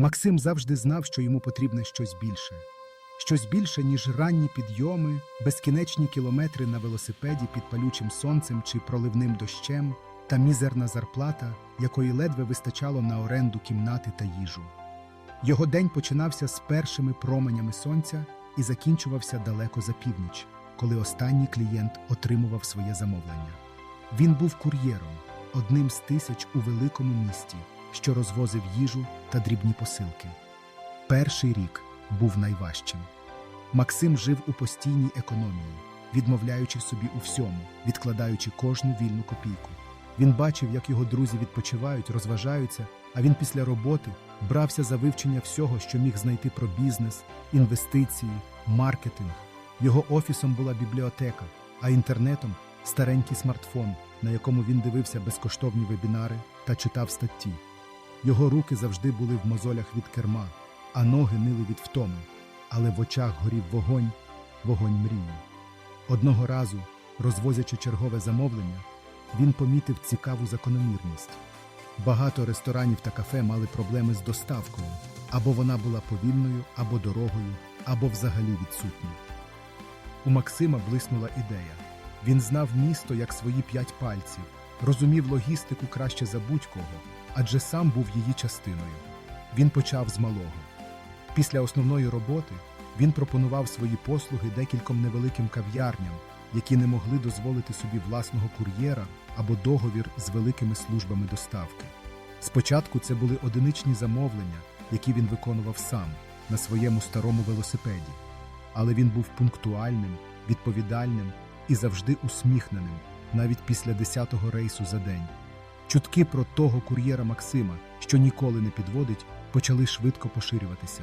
Максим завжди знав, що йому потрібне щось більше. Щось більше, ніж ранні підйоми, безкінечні кілометри на велосипеді під палючим сонцем чи проливним дощем, та мізерна зарплата, якої ледве вистачало на оренду кімнати та їжу. Його день починався з першими променями сонця і закінчувався далеко за північ, коли останній клієнт отримував своє замовлення. Він був кур'єром, одним з тисяч у великому місті, що розвозив їжу та дрібні посилки. Перший рік був найважчим. Максим жив у постійній економії, відмовляючи собі у всьому, відкладаючи кожну вільну копійку. Він бачив, як його друзі відпочивають, розважаються, а він після роботи брався за вивчення всього, що міг знайти про бізнес, інвестиції, маркетинг. Його офісом була бібліотека, а інтернетом старенький смартфон, на якому він дивився безкоштовні вебінари та читав статті. Його руки завжди були в мозолях від керма, а ноги нили від втоми, але в очах горів вогонь, вогонь мрії. Одного разу, розвозячи чергове замовлення, він помітив цікаву закономірність. Багато ресторанів та кафе мали проблеми з доставкою, або вона була повільною, або дорогою, або взагалі відсутня. У Максима блиснула ідея. Він знав місто як свої п'ять пальців, розумів логістику краще за будь-кого, адже сам був її частиною. Він почав з малого. Після основної роботи він пропонував свої послуги декільком невеликим кав'ярням, які не могли дозволити собі власного кур'єра або договір з великими службами доставки. Спочатку це були одиничні замовлення, які він виконував сам на своєму старому велосипеді, але він був пунктуальним, відповідальним і завжди усміхненим, навіть після десятого рейсу за день. Чутки про того кур'єра Максима, що ніколи не підводить, почали швидко поширюватися.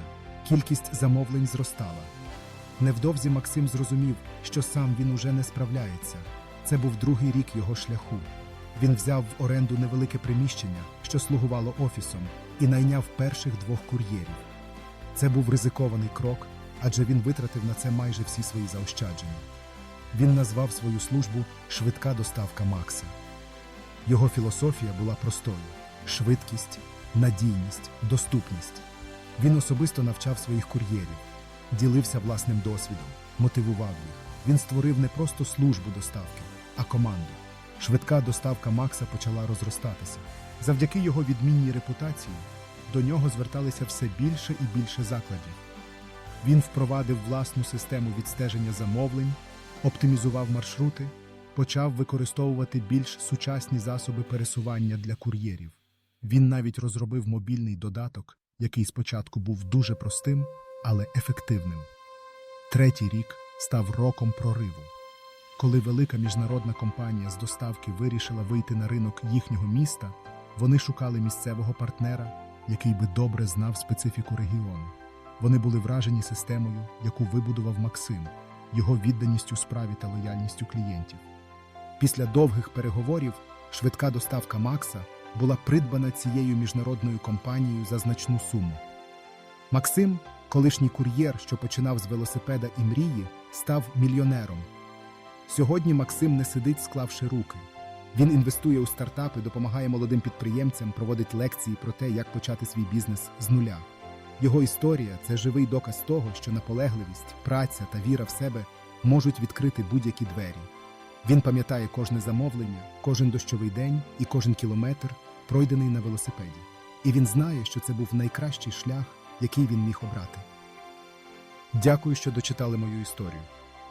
Кількість замовлень зростала. Невдовзі Максим зрозумів, що сам він уже не справляється. Це був другий рік його шляху. Він взяв в оренду невелике приміщення, що слугувало офісом, і найняв перших двох кур'єрів. Це був ризикований крок, адже він витратив на це майже всі свої заощадження. Він назвав свою службу Швидка доставка Макса. Його філософія була простою: швидкість, надійність, доступність. Він особисто навчав своїх кур'єрів, ділився власним досвідом, мотивував їх. Він створив не просто службу доставки, а команду. Швидка доставка Макса почала розростатися. Завдяки його відмінній репутації до нього зверталися все більше і більше закладів. Він впровадив власну систему відстеження замовлень, оптимізував маршрути, почав використовувати більш сучасні засоби пересування для кур'єрів. Він навіть розробив мобільний додаток, який спочатку був дуже простим, але ефективним. Третій рік став роком прориву. Коли велика міжнародна компанія з доставки вирішила вийти на ринок їхнього міста, вони шукали місцевого партнера, який би добре знав специфіку регіону. Вони були вражені системою, яку вибудував Максим, його відданістю справі та лояльністю клієнтів. Після довгих переговорів швидка доставка Макса була придбана цією міжнародною компанією за значну суму. Максим, колишній кур'єр, що починав з велосипеда і мрії, став мільйонером. Сьогодні Максим не сидить, склавши руки. Він інвестує у стартапи, допомагає молодим підприємцям, проводить лекції про те, як почати свій бізнес з нуля. Його історія це живий доказ того, що наполегливість, праця та віра в себе можуть відкрити будь-які двері. Він пам'ятає кожне замовлення, кожен дощовий день і кожен кілометр, пройдений на велосипеді. І він знає, що це був найкращий шлях, який він міг обрати. Дякую, що дочитали мою історію.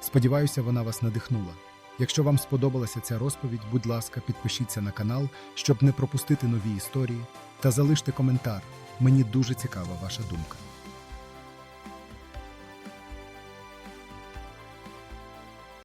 Сподіваюся, вона вас надихнула. Якщо вам сподобалася ця розповідь, будь ласка, підпишіться на канал, щоб не пропустити нові історії, та залиште коментар. Мені дуже цікава ваша думка.